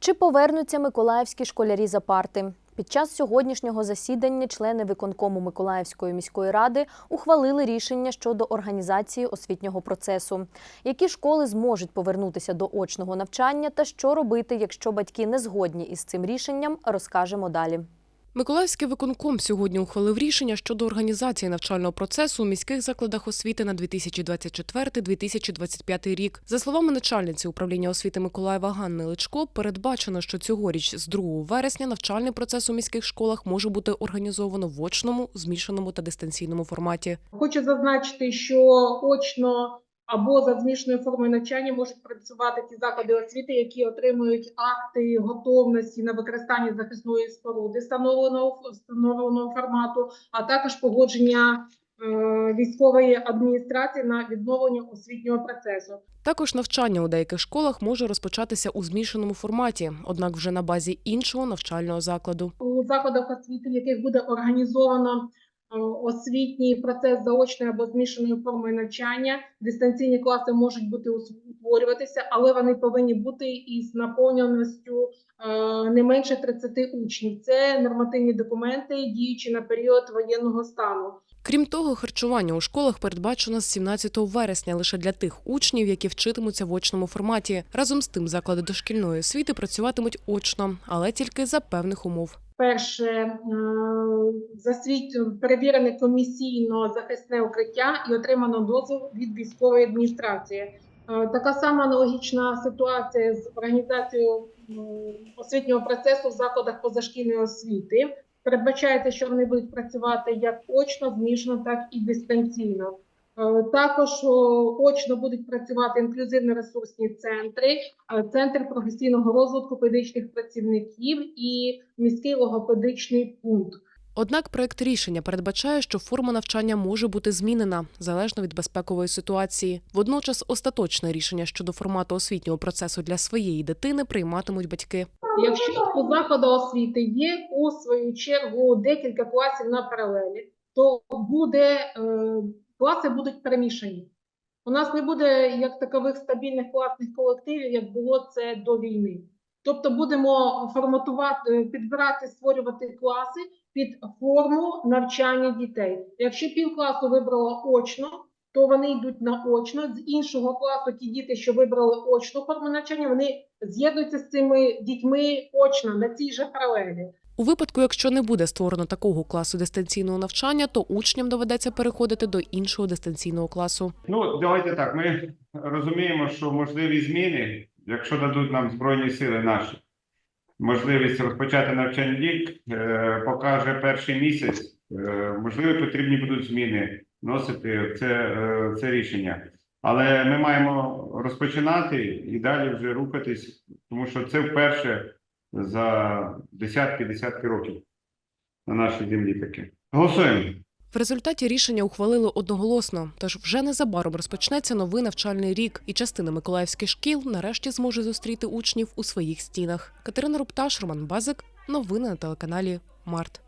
Чи повернуться миколаївські школярі за парти? Під час сьогоднішнього засідання члени виконкому Миколаївської міської ради ухвалили рішення щодо організації освітнього процесу. Які школи зможуть повернутися до очного навчання та що робити, якщо батьки не згодні із цим рішенням, розкажемо далі. Миколаївський виконком сьогодні ухвалив рішення щодо організації навчального процесу у міських закладах освіти на 2024-2025 рік. За словами начальниці управління освіти Миколаєва Ганни Личко, передбачено, що цьогоріч з 2 вересня навчальний процес у міських школах може бути організовано в очному, змішаному та дистанційному форматі. Хочу зазначити, що очно або за змішаною формою навчання можуть працювати ті заклади освіти, які отримують акти готовності на використання захисної споруди встановленого встановленого формату, а також погодження е, військової адміністрації на відновлення освітнього процесу. Також навчання у деяких школах може розпочатися у змішаному форматі, однак вже на базі іншого навчального закладу. у закладах освіти, в яких буде організовано освітній процес заочної або змішаної форми навчання. Дистанційні класи можуть бути утворюватися, але вони повинні бути із наповненістю е, не менше 30 учнів. Це нормативні документи, діючі на період воєнного стану. Крім того, харчування у школах передбачено з 17 вересня лише для тих учнів, які вчитимуться в очному форматі. Разом з тим, заклади дошкільної освіти працюватимуть очно, але тільки за певних умов. Перше е, засвіт перевірене комісійно захисне укриття і отримано дозвіл від військової адміністрації. Е, Така сама аналогічна ситуація з організацією освітнього процесу в закладах позашкільної освіти. Передбачається, що вони будуть працювати як очно, змішано, так і дистанційно. Е, Також очно будуть працювати інклюзивно-ресурсні центри, е, центр професійного розвитку педагогічних працівників і міський логопедичний пункт. Однак проект рішення передбачає, що форма навчання може бути змінена залежно від безпекової ситуації. Водночас, остаточне рішення щодо формату освітнього процесу для своєї дитини прийматимуть батьки. Якщо у закладу освіти є у свою чергу декілька класів на паралелі, то буде е, класи будуть перемішані. У нас не буде як такових стабільних класних колективів, як було це до війни. Тобто будемо форматувати, підбирати, створювати класи під форму навчання дітей. Якщо півкласу вибрало очно, то вони йдуть на очно. З іншого класу ті діти, що вибрали очну форму навчання, вони з'єднуються з цими дітьми очно на цій же паралелі. У випадку, якщо не буде створено такого класу дистанційного навчання, то учням доведеться переходити до іншого дистанційного класу. Ну, давайте так. Ми розуміємо, що можливі зміни, якщо дадуть нам Збройні сили наші, можливість розпочати навчальний рік, е, покаже перший місяць. Е, можливо, потрібні будуть зміни вносити в це, е, це рішення. Але ми маємо розпочинати і далі вже рухатись, тому що це вперше за десятки-десятки років на нашій землі таке. Голосуємо. В результаті рішення ухвалили одноголосно. Тож вже незабаром розпочнеться новий навчальний рік, і частина миколаївських шкіл нарешті зможе зустріти учнів у своїх стінах. Катерина Рупташ, Роман Базик. Новини на телеканалі Март.